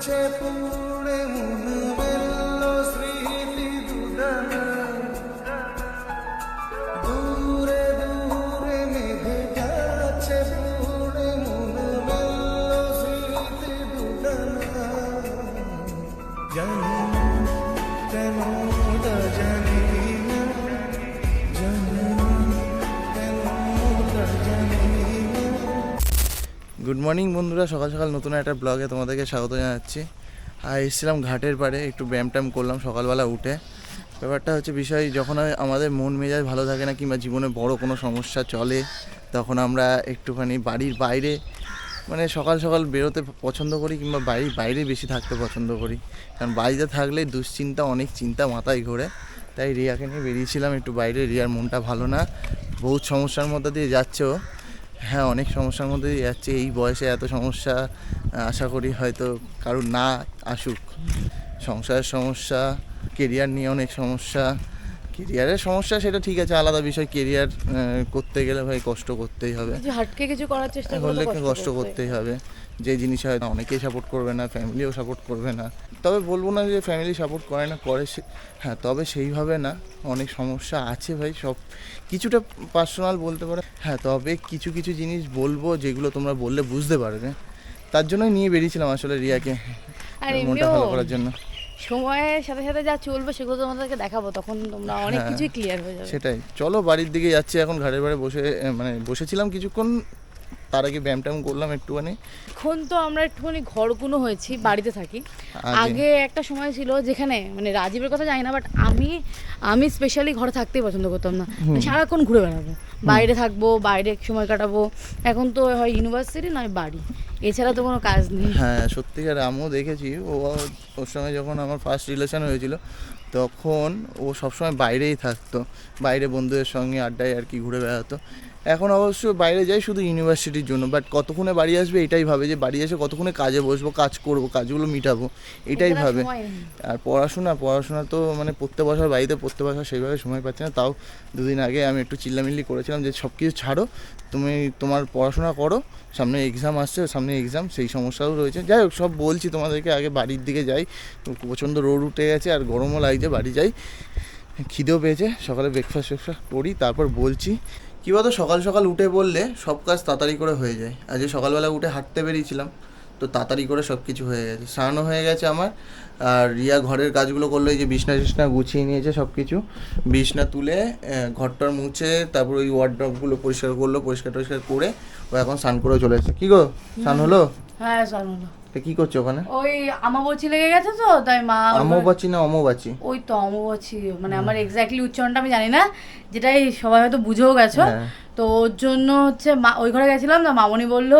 গেছে পুড়ে good morning বন্ধুরা। সকাল সকাল নতুন একটা ব্লগে তোমাদেরকে স্বাগত জানাচ্ছি। আর এসেছিলাম ঘাটের পাড়ে, একটু ব্যায়াম ট্যাম করলাম সকালবেলা উঠে। ব্যাপারটা হচ্ছে বিষয়, যখন আমাদের মন মেজাজ ভালো থাকে না কিংবা জীবনে বড় কোনো সমস্যা চলে, তখন আমরা একটুখানি বাড়ির বাইরে মানে সকাল সকাল বেরোতে পছন্দ করি কিংবা বাড়ির বাইরে বেশি থাকতে পছন্দ করি। কারণ বাড়িতে থাকলে দুশ্চিন্তা, অনেক চিন্তা মাথায় ঘোরে। তাই রিয়াকে নিয়ে বেরিয়েছিলাম একটু বাইরে। রিয়ার মনটা ভালো না। বহুত সমস্যার মধ্যে দিয়ে যাচ্ছে ও হ্যাঁ অনেক সমস্যার মধ্যে যাচ্ছে। এই বয়সে এত সমস্যা, আশা করি হয়তো কারুর না আসুক। সংসারের সমস্যা কেরিয়ার নিয়ে অনেক সমস্যা। কেরিয়ারের সমস্যা সেটা ঠিক আছে আলাদা বিষয়। কেরিয়ার করতে গেলে ভাই কষ্ট করতেই হবে। কিছু হাটকে কিছু করার চেষ্টা করলে কষ্ট করতেই হবে। যে জিনিস হয়তো অনেকেই সাপোর্ট করবে না ফ্যামিলিও সাপোর্ট করবে না। তবে বলব না যে ফ্যামিলি সাপোর্ট করে না করে সে হ্যাঁ তবে সেইভাবে না অনেক সমস্যা আছে ভাই সব কিছুটা পার্সোনাল বলতে পারো। হ্যাঁ তবে কিছু কিছু জিনিস বলব যেগুলো তোমরা বললে বুঝতে পারবে। তার জন্যই নিয়ে বেরিয়েছিলাম আসলে রিয়াকে। মনটা ভালো করার জন্য। সময়ের সাথে সাথে যা চলবে সেগুলো তোমাদেরকে দেখাবো তখন তোমরা অনেক হ্যাঁ। কিছুই ক্লিয়ার হয়ে যাবে। সেটাই। চলো বাড়ির দিকে যাচ্ছি এখন ঘাড়ের বাড়ি বসে মানে বসেছিলাম কিছুক্ষণ তার আগে ব্যায়াম ট্যাম করলাম একটুখানি। এখন তো আমরা একটুখানি ঘরগুলো হয়েছি বাড়িতে থাকি। আগে- আগে একটা সময় ছিল যেখানে মানে রাজীবের কথা জানি না বাট আমি আমি স্পেশালি ঘরে থাকতেই পছন্দ করতাম না। মানে সারাক্ষণ ঘুরে বেড়াবো। বাইরে থাকব বাইরে সময় কাটাবো। এখন তো হয় ইউনিভার্সিটি নয় বাড়ি। এছাড়া তো কোনো কাজ নেই। হ্যাঁ সত্যিকার আমিও দেখেছি। ও, ওর সঙ্গে যখন আমার ফার্স্ট রিলেশন হয়েছিল, তখন ও সবসময় বাইরেই থাকতো। বাইরে বন্ধুদের সঙ্গে আড্ডায় আর কি ঘুরে বেড়াতো। এখন অবশ্য বাইরে যাই শুধু ইউনিভার্সিটির জন্য বাট কতক্ষণে বাড়ি আসবে এটাই ভাবে যে বাড়ি এসে কতক্ষণে কাজে বসবো কাজ করব কাজগুলো মিটাবো এটাই ভাবে। আর পড়াশোনা পড়াশোনা তো মানে পড়তে বসার বাড়িতে পড়তে বসার সেইভাবে সময় পাচ্ছি না তাও দুদিন আগে আমি একটু চিল্লামিল্লি করেছিলাম যে সব কিছু ছাড়ো তুমি তোমার পড়াশোনা করো সামনে এক্সাম আসছে সামনে এক্সাম সেই সমস্যাও রয়েছে। যাই হোক সব বলছি তোমাদেরকে আগে বাড়ির দিকে যাই প্রচণ্ড রোড উঠে গেছে আর গরমও লাগছে বাড়ি যাই খিদেও পেয়েছে সকালে ব্রেকফাস্ট ফেকফাস্ট করি তারপর বলছি কী বলতো, সকাল সকাল উঠে বললে সব কাজ তাড়াতাড়ি করে হয়ে যায়। আজকে সকালবেলা উঠে হাঁটতে বেরিয়েছিলাম, তো তাড়াতাড়ি করে সব কিছু হয়ে গেছে। স্নানও হয়ে গেছে আমার, আর রিয়া ঘরের কাজগুলো করল, এই যে বিছনা টিছনা গুছিয়ে নিয়েছে সব কিছু। বিছনা তুলে ঘরটার মুছে, তারপর ওই ওয়ার্ড্রপগুলো পরিষ্কার করল, পরিষ্কার টরিষ্কার করে ও এখন স্নান করে চলে এসেছে। কী গো, স্নান হলো? হ্যাঁ চল হলো। তা কী করছ ওখানে? ওই আমাবচি লেগে গেছে তো তাই মা অমবাচি না অমবাচি ওই তো অমাবচি মানে আমার এক্স্যাক্টলি উচ্চারণটা আমি জানি না যেটাই সবাই হয়তো বুঝেও গেছো। হ্যাঁ। তো ওর জন্য হচ্ছে মা ওই ঘরে গেছিলাম না মামনি বলল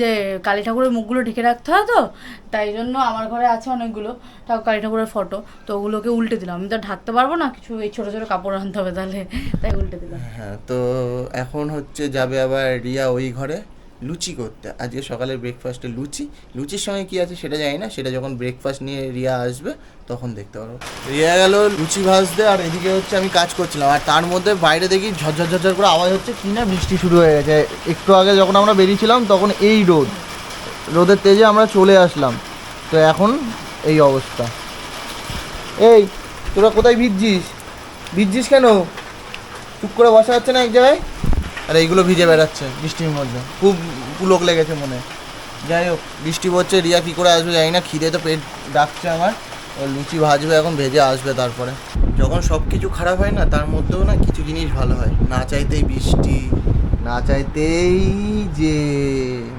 যে কালী ঠাকুরের মুখগুলো ঢেকে রাখতে হয় তো তাই জন্য আমার ঘরে আছে অনেকগুলো ঠাকুর কালী ঠাকুরের ফটো তো ওগুলোকে উল্টে দিলাম। আমি তো ঢাকতে পারব না কিছু এই ছোটো ছোটো কাপড় আনতে হবে তাহলে তাই উল্টে দিলাম। হ্যাঁ তো এখন হচ্ছে যাবে আবার রিয়া ওই ঘরে। লুচি করতে। আজকে সকালে ব্রেকফাস্টে লুচি। লুচির সঙ্গে কি আছে সেটা জানি না। সেটা যখন ব্রেকফাস্ট নিয়ে রিয়া আসবে, তখন দেখতে পারব রিয়া গেল লুচি ভাজতে, আর এদিকে হচ্ছে আমি কাজ করছিলাম। আর তার মধ্যে বাইরে দেখি ঝরঝর ঝরঝর করে আওয়াজ হচ্ছে, কি না বৃষ্টি শুরু হয়ে গেছে। একটু আগে যখন আমরা বেরিয়েছিলাম, তখন এই রোদ। রোদের তেজে আমরা চলে আসলাম। তো এখন এই অবস্থা। এই, তোরা কোথায় ভিজছিস? ভিজছিস কেন? চুপ করে বসা যাচ্ছে না এক জায়গায়? আর এইগুলো ভিজে বেড়াচ্ছে বৃষ্টির মধ্যে। খুব পুলক লেগেছে মনে। যাই হোক বৃষ্টি পড়ছে রিয়া কী করে আসবে জানি না খিদে তো পেট ডাকছে আমার। ও লুচি ভাজবে এখন ভেজে আসবে তারপরে। যখন সব কিছু খারাপ হয় না তার মধ্যেও না কিছু জিনিস ভালো হয়। না চাইতেই বৃষ্টি না চাইতেই যে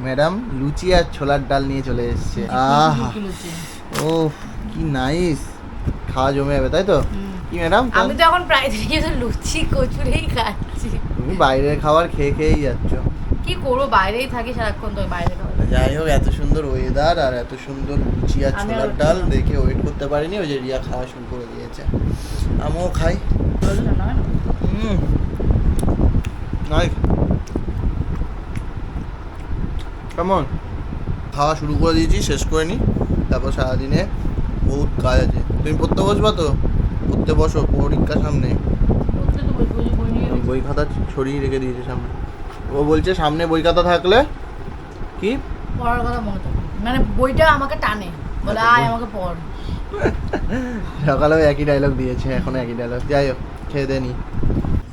ম্যাডাম লুচি আর ছোলার ডাল নিয়ে চলে এসছে। আহ। ও কি নাইস খাওয়া জমে যাবে তাই তো? কি ম্যাডাম আমি তো এখন প্রায় দিনই তো লুচি কচুরেই খাচ্ছি। তুমি বাইরের খাবার খেয়ে খেয়েই যাচ্ছ। কি করব বাইরেই থাকি সারাক্ষণ তো বাইরে যাই হোক এত সুন্দর ওয়েদার আর এত সুন্দর লুচি আর ছোলার ডাল দেখে ওয়েট করতে পারিনি ওই যে রিয়া খাওয়া শুরু করে দিয়েছে। আমিও খাই। হুম। কেমন? খাওয়া শুরু করে দিয়েছি শেষ করে নি। তারপর সারাদিনে বহুত কাজ আছে। তুমি পড়তে বসবা তো? পড়তে বসো পরীক্ষা সামনে। বই খাতা ছড়িয়ে রেখে দিয়েছে সামনে। ও বলছে সামনে বই খাতা থাকলে? কি? পড়ার কথা মনে মানে বইটা আমাকে টানে। বলে আয় আমাকে পড়। সকালেও একই ডায়লগ দিয়েছে এখনও একই ডায়লগ যাই হোক খেয়ে দেনি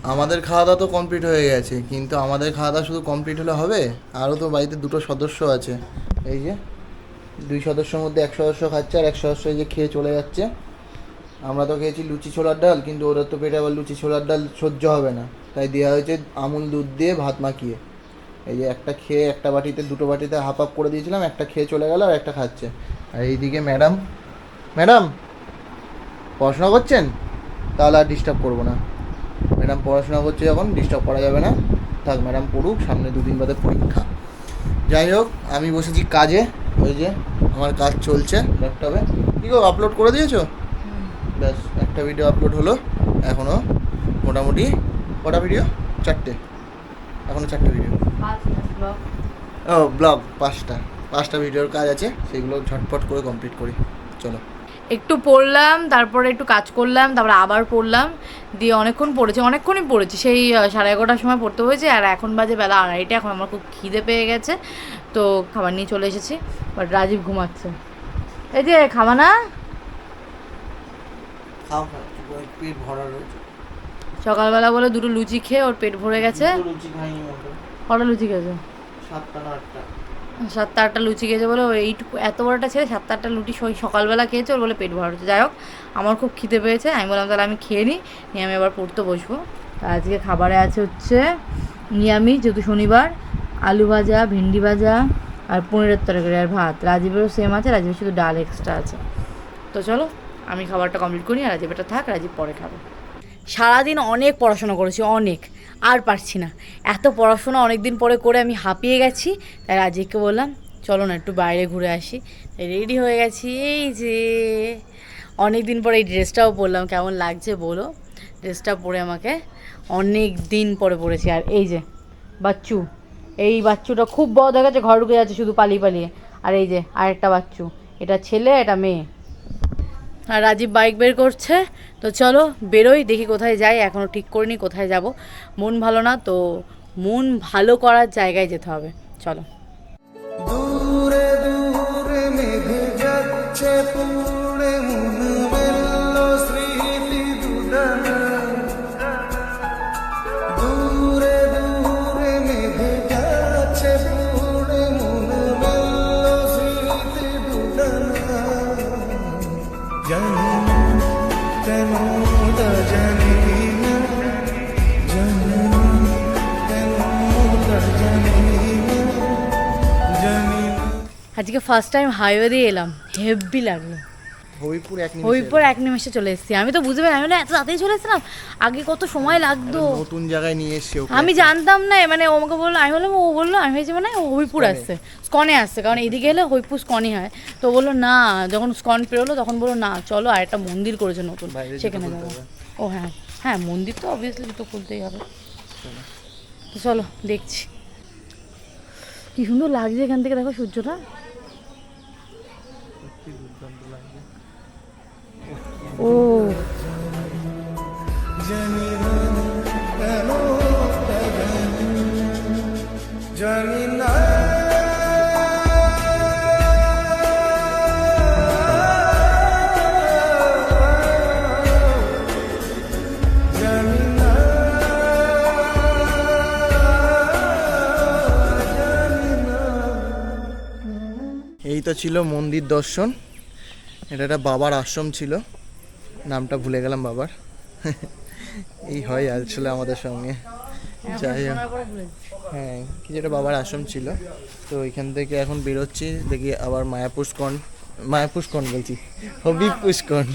আমাদের খাওয়া দাওয়া তো কমপ্লিট হয়ে গেছে কিন্তু আমাদের খাওয়া দাওয়া শুধু কমপ্লিট হলে হবে? আরও তো বাড়িতে দুটো সদস্য আছে। এই যে দুই সদস্যর মধ্যে এক সদস্য খাচ্ছে আর এক সদস্য এই যে খেয়ে চলে যাচ্ছে। আমরা তো খেয়েছি লুচি ছোলার ডাল, কিন্তু ওদের তো পেটে আবার লুচি ছোলার ডাল সহ্য হবে না। তাই দেওয়া হয়েছে আমুল দুধ দিয়ে ভাত মাখিয়ে। এই যে একটা খেয়ে একটা বাটিতে, দুটো বাটিতে হাফ আপ করে দিয়েছিলাম, একটা খেয়ে চলে গেল আর একটা খাচ্ছে। আর এইদিকে ম্যাডাম ম্যাডাম পড়াশোনা করছেন? তাহলে আর ডিস্টার্ব করব না। ম্যাডাম পড়াশোনা করছে যখন ডিস্টার্ব করা যাবে না। থাক ম্যাডাম পড়ুক, সামনে দুদিন বাদে পরীক্ষা। যাই হোক, আমি বসেছি কাজে। ওই যে, আমার কাজ চলছে ল্যাপটপে কী গো আপলোড করে দিয়েছ? ব্যাস, একটা ভিডিও আপলোড হলো এখনও মোটামুটি কটা ভিডিও চারটে। এখনও চারটে ভিডিও ও ব্লগ পাঁচটা। পাঁচটা ভিডিওর কাজ আছে, সেগুলো ঝটপট করে কমপ্লিট করি। চলো। একটু পড়লাম, তারপরে একটু কাজ করলাম, তারপরে আবার পড়লাম। দিয়ে অনেকক্ষণ পড়েছি, অনেকক্ষণই পড়েছি। সেই সাড়ে এগারোটার সময় পড়তে হয়েছে, আর এখন বাজে বেলা আড়াইটে, এখন আমার খুব খিদে পেয়ে গেছে। তো খাবার নিয়ে চলে এসেছি বাট রাজীব ঘুমাচ্ছে। এই যে, খাবা না? খাও পেট ভরা রয়েছে। সকালবেলা বলে দুটো লুচি খেয়ে ওর পেট ভরে গেছে। লুচি খাইনি কটা লুচি খেয়েছে? সাতটা না আটটা। সাতটা আটটা লুচি খেয়েছে বলে ও এইটুকু এত বড়টা ছেড়ে সাতটা আটটা লুচি সকালবেলা খেয়েছে ওর বলে পেট ভরা হচ্ছে যাই হোক আমার খুব খিদে পেয়েছে আমি বললাম তাহলে আমি খেয়ে নিই নিয়ে আমি আবার পড়তে বসবো। আজকে খাবারে আছে হচ্ছে নিরামিষ যেহেতু শনিবার আলু ভাজা ভেন্ডি ভাজা আর পনিরের তরকারি আর ভাত। রাজীবেরও সেম আছে রাজীবের শুধু ডাল এক্সট্রা আছে। তো চলো আমি খাবারটা কমপ্লিট করি আর রাজীব এটা থাক, রাজীব পরে খাবে। সারাদিন অনেক পড়াশোনা করেছি, অনেক। আর পারছি না। এত পড়াশোনা অনেক দিন পরে করে আমি হাঁপিয়ে গেছি, তাই রাজীবকে বললাম, চলো না, একটু বাইরে ঘুরে আসি। রেডি হয়ে গেছি। এই যে অনেক দিন পরে এই ড্রেসটাও পরলাম, কেমন লাগছে বলো? ড্রেসটা পরে আমাকে অনেক দিন পরে পরেছি। আর এই যে, বাচ্চু, এই বাচ্চুটা খুব বড় দেখাচ্ছে ঘর ঢুকে যাচ্ছে শুধু পালিয়ে পালিয়ে। আর এই যে, আরেকটা বাচ্চু, এটা ছেলে, এটা মেয়ে। আর রাজীব বাইক বের করছে। তো চলো বেরোই, দেখি কোথায় যাই। এখনও ঠিক করিনি কোথায় যাব। মন ভালো না, তো মন ভালো করার জায়গায় যেতে হবে। চলো। যাচ্ছে আজকে ফার্স্ট টাইম হাইওয়ে দিয়ে এলাম। হেভি লাগল। হবিপুর এক হইপর এক নিমেষে চলে এসেছি। আমি তো বুঝতে পারি এত তাড়াতাড়ি চলে এসেছিলাম আগে কত সময় লাগতো। নতুন জায়গায় নিয়ে এসছে আমি জানতাম না মানে ও আমাকে বলল আমি বললাম ও বলল আমি ভেবেছি মানে ও হইপুর আসছে স্কনে আসছে কারণ এদিকে এলে হইপুর স্কনই হয়। তো বলল না। যখন স্কন পেরোলো তখন বলল না চলো আর একটা মন্দির করেছে নতুন সেখানে যাব। ও হ্যাঁ হ্যাঁ মন্দির তো অবভিয়াসলি জুতো খুলতেই হবে। তো চলো দেখছি। কি সুন্দর লাগছে এখান থেকে দেখো সূর্যটা। ও। জানি এই তো ছিল মন্দির দর্শন। এটা একটা বাবার আশ্রম ছিল। নামটা ভুলে গেলাম বাবার। এই হয় আসলে আমাদের সঙ্গে। যাই হোক। হ্যাঁ কিছু একটা বাবার আশ্রম ছিল। তো এখান থেকে এখন বেরোচ্ছি দেখি আবার মায়াপুষ্কন মায়াপুষ্কন বলছি হবি পুষ্কন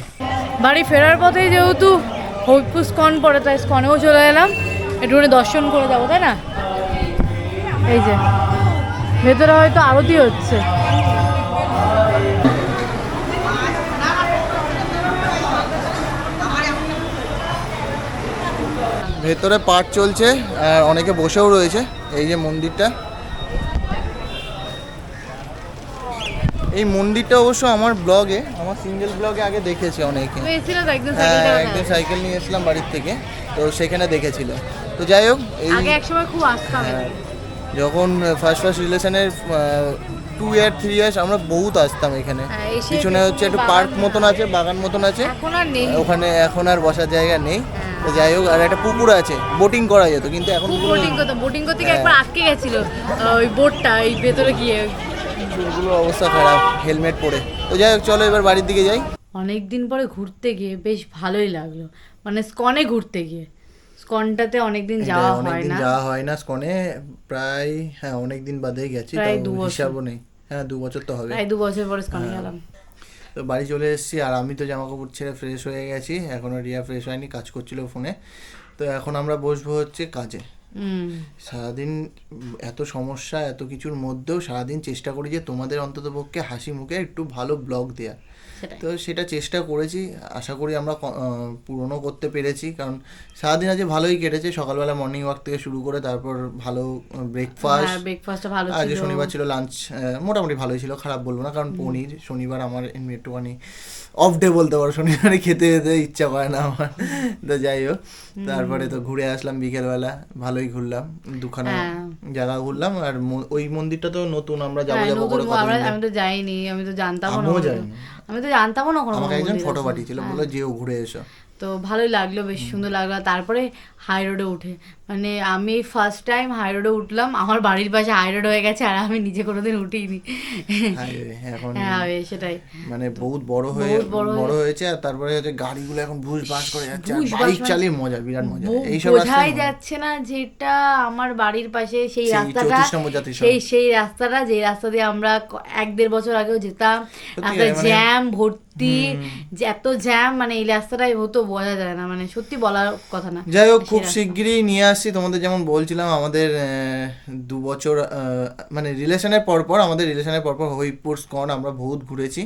বাড়ি ফেরার পথেই যেহেতু হবিপুর স্কন পড়ে তাই স্কনেও চলে এলাম। একটুখানি দর্শন করে যাব তাই না? এই যে ভেতরে হয়তো আরতি হচ্ছে। ভেতরে পাঠ চলছে আর অনেকে বসেও রয়েছে এই যে মন্দিরটা। এই মন্দিরটা অবশ্য আমার ব্লগে আমার সিঙ্গেল ব্লগে আগে দেখেছে অনেকে। একদিন হ্যাঁ সাইকেল নিয়ে এসেছিলাম বাড়ির থেকে তো সেখানে দেখেছিল। তো যাই হোক এই হ্যাঁ, যখন ফার্স্ট ফার্স্ট রিলেশনের টু ইয়ার থ্রি ইয়ার্স আমরা বহুত আসতাম এখানে। হ্যাঁ, পিছনে হচ্ছে একটু পার্ক মতন আছে বাগান মতন আছে। ওখানে এখন আর বসার জায়গা নেই। হ্যাঁ। যাই হোক আর একটা পুকুর আছে বোটিং করা যেত কিন্তু এখন বোটিং করতো বোটিং করতে গিয়ে হ্যাঁ। একবার আটকে গেছিল ওই বোটটা এই ভেতরে গিয়ে। ওগুলো অবস্থা খারাপ হেলমেট পরে। তো যাই হোক চলো এবার বাড়ির দিকে যাই। অনেক দিন পরে ঘুরতে গিয়ে বেশ ভালোই লাগল মানে স্কনে ঘুরতে গিয়ে। স্কনটাতে অনেকদিন যাওয়া হয় না। যাওয়া হয় না স্কনে প্রায় হ্যাঁ অনেকদিন বাদেই গেছি প্রায় তো দু বছর। হিসাবও নেই। হ্যাঁ দু বছর তো হবে। প্রায় দু বছর পরে স্কনে হ্যাঁ। গেলাম। তো বাড়ি চলে এসেছি আর আমি তো জামা কাপড় ছেড়ে ফ্রেশ হয়ে গেছি। এখনও রিয়া ফ্রেশ হয়নি কাজ করছিল ফোনে তো এখন আমরা বসবো হচ্ছে কাজে। সারাদিন এত সমস্যা এত কিছুর মধ্যেও সারাদিন চেষ্টা করি যে তোমাদের অন্তত পক্ষে হাসি মুখে একটু ভালো ব্লগ দেওয়ার তো সেটা চেষ্টা করেছি আশা করি আমরা পূরণও করতে পেরেছি কারণ সারাদিন আজ ভালোই কেটেছে সকালবেলা মর্নিং ওয়াক থেকে শুরু করে তারপর ভালো ব্রেকফাস্ট হ্যাঁ ব্রেকফাস্টটা ভালো আজ ছিল। শনিবার ছিল লাঞ্চ মোটামুটি ভালোই ছিল খারাপ বলব না কারণ পনির শনিবার আমার এমনি একটুখানি অফ ডে বলতে পারো শনিবারে খেতে যেতে ইচ্ছা করে না আমার। তো যাই হোক তারপরে তো ঘুরে আসলাম বিকেলবেলা ভালোই ঘুরলাম দুখানা হ্যাঁ। জায়গা ঘুরলাম আর ওই মন্দিরটা তো নতুন আমরা যাব হ্যাঁ, যাব করে আমি তো যাইনি আমি তো জানতামও না। আমি তো জানতামও না কোনো আমাকে একজন ফটো পাঠিয়েছিল বলল যেও ঘুরে এসো। তো ভালোই লাগল বেশ সুন্দর লাগল। তারপরে হাই রোডে উঠে। মানে আমি ফার্স্ট টাইম হাই রোডে উঠলাম আমার বাড়ির পাশে হাই রোড হয়ে গেছে আর আমি নিজে কোনোদিন উঠিনি। হ্যাঁ সেটাই। মানে বহুত বড় হয়ে বড় হয়েছে আর তারপরে হচ্ছে গাড়িগুলো এখন ভুস বাস করে যাচ্ছে বাইক মানে- চালিয়ে মজা বিরাট মজা। বো- এইসব বোঝাই যাচ্ছে না যেটা আমার বাড়ির পাশে সেই রাস্তাটা 34 নম্বর জাতীয় সেই সেই রাস্তাটা যে রাস্তা দিয়ে আমরা এক দেড় বছর আগেও যেতাম। রাস্তায় মানে- জ্যাম ভর্তি যে এত জ্যাম মানে এই রাস্তাটাই হতো বোঝা যায় না মানে সত্যি বলার কথা না। যাই হোক খুব শিগগিরই নিয়ে আসছি তোমাদের যেমন বলছিলাম আমাদের দু বছর মানে রিলেশনের পরপর আমাদের রিলেশনের পরপর হরিপুর স্কন আমরা বহুত ঘুরেছি।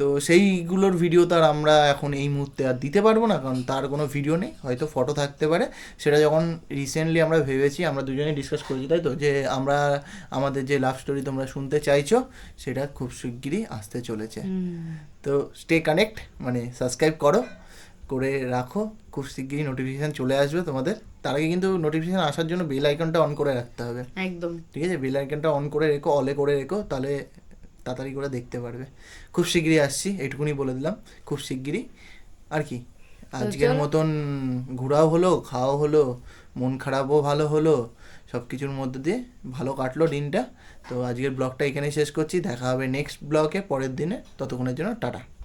তো সেইগুলোর ভিডিও তো আর আমরা এখন এই মুহূর্তে আর দিতে পারব না কারণ তার কোনো ভিডিও নেই। হয়তো ফটো থাকতে পারে। সেটা যখন রিসেন্টলি আমরা ভেবেছি আমরা দুজনেই ডিসকাস করেছি তাই তো? যে আমরা আমাদের যে লাভ স্টোরি তোমরা শুনতে চাইছো সেটা খুব শিগগিরই আসতে চলেছে। তো স্টে কানেক্ট মানে সাবস্ক্রাইব করো করে রাখো খুব শিগগিরই নোটিফিকেশান চলে আসবে তোমাদের। তার আগে কিন্তু নোটিফিকেশান আসার জন্য বেল আইকনটা অন করে রাখতে হবে। একদম। ঠিক আছে? বেল আইকনটা অন করে রেখো অলে করে রেখো তাহলে তাড়াতাড়ি করে দেখতে পারবে। খুব শিগগিরই আসছি এটুকুনি বলে দিলাম। খুব শিগগিরই। আর কি? আজকের মতন ঘোরাও হলো খাওয়াও হলো মন খারাপও ভালো হলো সব কিছুর মধ্যে দিয়ে ভালো কাটলো দিনটা। তো আজকের ব্লগটা এখানেই শেষ করছি। দেখা হবে নেক্সট ব্লগে, পরের দিনে। ততক্ষণের জন্য টাটা।